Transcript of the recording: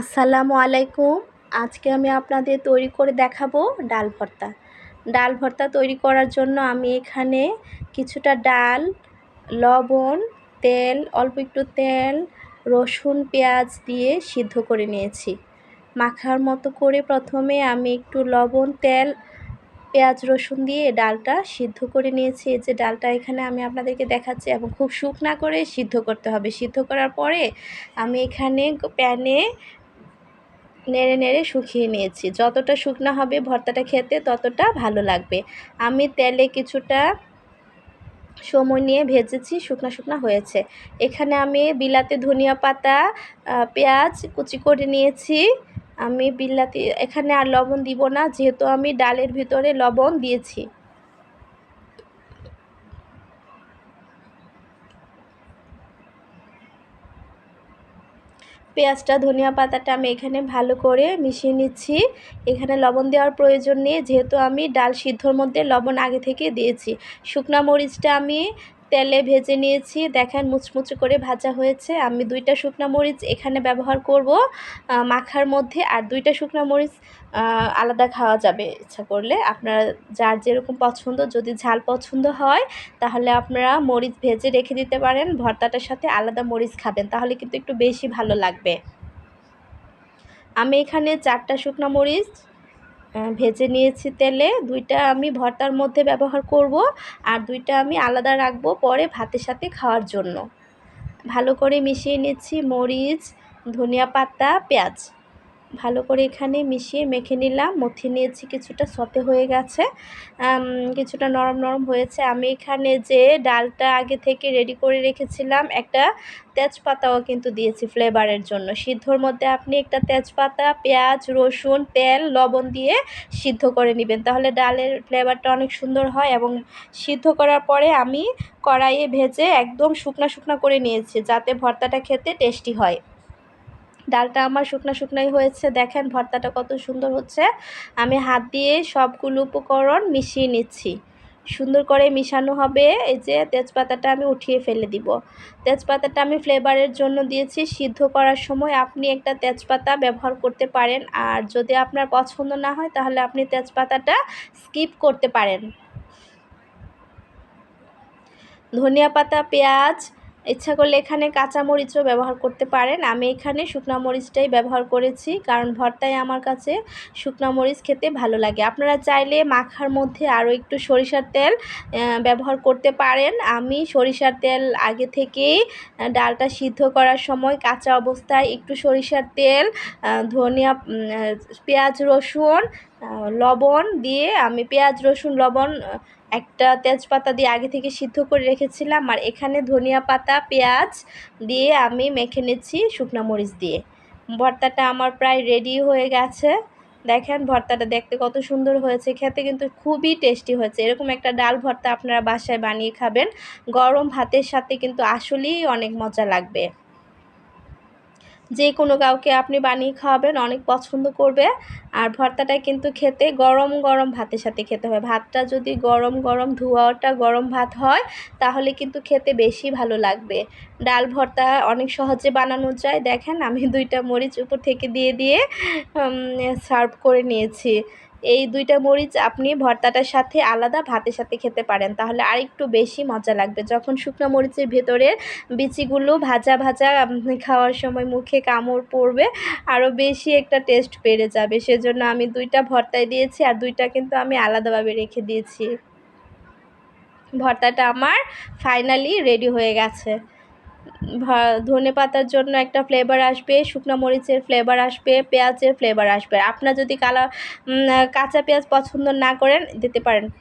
আসসালামু আলাইকুম। আজকে আমি আপনাদের তৈরি করে দেখাবো ডাল ভর্তা। ডাল ভর্তা তৈরি করার জন্য আমি এখানে কিছুটা ডাল, লবণ, তেল, অল্প একটু তেল, রসুন, পেঁয়াজ দিয়ে সিদ্ধ করে নিয়েছি। মাখার মতো করে প্রথমে আমি একটু লবণ, তেল, পেঁয়াজ, রসুন দিয়ে ডালটা সিদ্ধ করে নিয়েছি। এই যে ডালটা এখানে আমি আপনাদেরকে দেখাচ্ছি এবং খুব শুকনা করে সিদ্ধ করতে হবে। সিদ্ধ করার পরে আমি এখানে প্যানে নেড়ে নেড়ে শুকিয়ে নিয়েছি। যতটা শুকনো হবে ভর্তাটা খেতে ততটা ভালো লাগবে। আমি তেলে কিছুটা সময় নিয়ে ভেজেছি, শুকনা শুকনা হয়েছে। এখানে আমি বিলাতে ধনিয়া পাতা পেঁয়াজ কুচি করে নিয়েছি। আমি বিলাতি, এখানে আর লবণ দিব না, যেহেতু আমি ডালের ভিতরে লবণ দিয়েছি। পেঁয়াজটা, ধনিয়া পাতাটা আমি এখানে ভালো করে মিশিয়ে নিচ্ছি। এখানে লবণ দেওয়ার প্রয়োজন নেই, যেহেতু আমি ডাল সিদ্ধর মধ্যে লবণ আগে থেকে দিয়েছি। শুকনা মরিচটা আমি তেলে ভেজে নিয়েছি। দেখেন মুচমুচে করে ভাজা হয়েছে। আমি দুইটা শুকনা মরিচ এখানে ব্যবহার করব মাখার মধ্যে। আর দুইটা শুকনো মরিচ আলাদা খাওয়া যাবে ইচ্ছা করলে। আপনারা যার যেরকম পছন্দ, যদি ঝাল পছন্দ হয়, তাহলে আপনারা মরিচ ভেজে রেখে দিতে পারেন। ভর্তাটার সাথে আলাদা মরিচ খাবেন, তাহলে কিন্তু একটু বেশি ভালো লাগবে। আমি এখানে চারটা শুকনো মরিচ ভেজে নিয়েছি তেলে। দুইটা আমি ভর্তার মধ্যে ব্যবহার করব আর দুইটা আমি আলাদা রাখব পরে ভাতের সাথে খাওয়ার জন্য। ভালো করে মিশিয়ে নিচ্ছি মরিচ, ধনিয়া পাতা, পেঁয়াজ। ভালো করে এখানে মিশিয়ে মেখে নিলাম। মথি নিয়েছি, কিছুটা সতে হয়ে গেছে। কিছুটা নরম নরম হয়েছে। আমি এখানে যে ডালটা আগে থেকে রেডি করে রেখেছিলাম, একটা তেজপাতাও কিন্তু দিয়েছি ফ্লেভারের জন্য। সিদ্ধর মধ্যে আপনি একটা তেজপাতা, পেঁয়াজ, রসুন, তেল, লবণ দিয়ে সিদ্ধ করে নেবেন। তাহলে ডালের ফ্লেভারটা অনেক সুন্দর হয় এবং সিদ্ধ করার পরে আমি কড়াইয়ে ভেজে একদম শুকনা শুকনা করে নিয়েছি, যাতে ভর্তাটা খেতে টেস্টি হয়। ডালটা আমার শুকনো শুকনোই হয়েছে। দেখেন ভর্তাটা কত সুন্দর হচ্ছে। আমি হাত দিয়ে সবগুলো উপকরণ মিশিয়ে নিচ্ছি। সুন্দর করে মিশানো হবে। এই যে তেজপাতাটা আমি উঠিয়ে ফেলে দিব। তেজপাতাটা আমি ফ্লেভারের জন্য দিয়েছি। সিদ্ধ করার সময় আপনি একটা তেজপাতা ব্যবহার করতে পারেন। আর যদি আপনার পছন্দ না হয়, তাহলে আপনি তেজপাতাটা স্কিপ করতে পারেন। ধনিয়া পাতা, পেঁয়াজ ইচ্ছা করলে এখানে কাঁচা মরিচও ব্যবহার করতে পারেন। আমি এখানে শুকনা মরিচটাই ব্যবহার করেছি, কারণ ভর্তায় আমার কাছে শুকনা মরিচ খেতে ভালো লাগে। আপনারা চাইলে মাখার মধ্যে আরও একটু সরিষার তেল ব্যবহার করতে পারেন। আমি সরিষার তেল আগে থেকেই ডালটা সিদ্ধ করার সময় কাঁচা অবস্থায় একটু সরিষার তেল ধনিয়া পেঁয়াজ, রসুন লবণ দিয়ে আমি পেঁয়াজ, রসুন, লবণ একটা তেজপাতা দিয়ে আগে থেকে সিদ্ধ করে রেখেছিলাম। আর এখানে ধনিয়া পাতা, পেঁয়াজ দিয়ে আমি মেখে নিচ্ছি শুকনো মরিচ দিয়ে। ভর্তাটা আমার প্রায় রেডি হয়ে গেছে। দেখেন ভর্তাটা দেখতে কত সুন্দর হয়েছে, খেতে কিন্তু খুবই টেস্টি হয়েছে। এরকম একটা ডাল ভর্তা আপনারা বাসায় বানিয়ে খাবেন। গরম ভাতের সাথে কিন্তু আসলেই অনেক মজা লাগবে। যে কোনো কাউকে আপনি বানিয়ে খাওয়াবেন, অনেক পছন্দ করবে। আর ভর্তাটা কিন্তু খেতে গরম গরম ভাতের সাথে খেতে হবে। ভাতটা যদি গরম গরম ধোয়াটা গরম ভাত হয়, তাহলে কিন্তু খেতে বেশি ভালো লাগবে। ডাল ভর্তা অনেক সহজে বানানো যায়। দেখেন, আমি দুইটা মরিচ উপর থেকে দিয়ে দিয়ে সার্ভ করে নিয়েছি। এই দুইটা মরিচ আপনি ভর্তাটার সাথে আলাদা ভাতের সাথে খেতে পারেন। তাহলে আরেকটু বেশি মজা লাগবে। যখন শুকনো মরিচের ভেতরের বিচিগুলো ভাজা ভাজা খাওয়ার সময় মুখে কামড় পড়বে আরও বেশি একটা টেস্ট বেড়ে যাবে। সেজন্য আমি দুইটা ভর্তায় দিয়েছি আর দুইটা কিন্তু আমি আলাদাভাবে রেখে দিয়েছি। ভর্তাটা আমার ফাইনালি রেডি হয়ে গেছে। ধনে পাতার জন্য একটা ফ্লেভার আসবে, শুকনো মরিচের ফ্লেভার আসবে, পেঁয়াজের ফ্লেভার আসবে। আপনার যদি কালা কাঁচা পেঁয়াজ পছন্দ না করেন, দিতে পারেন।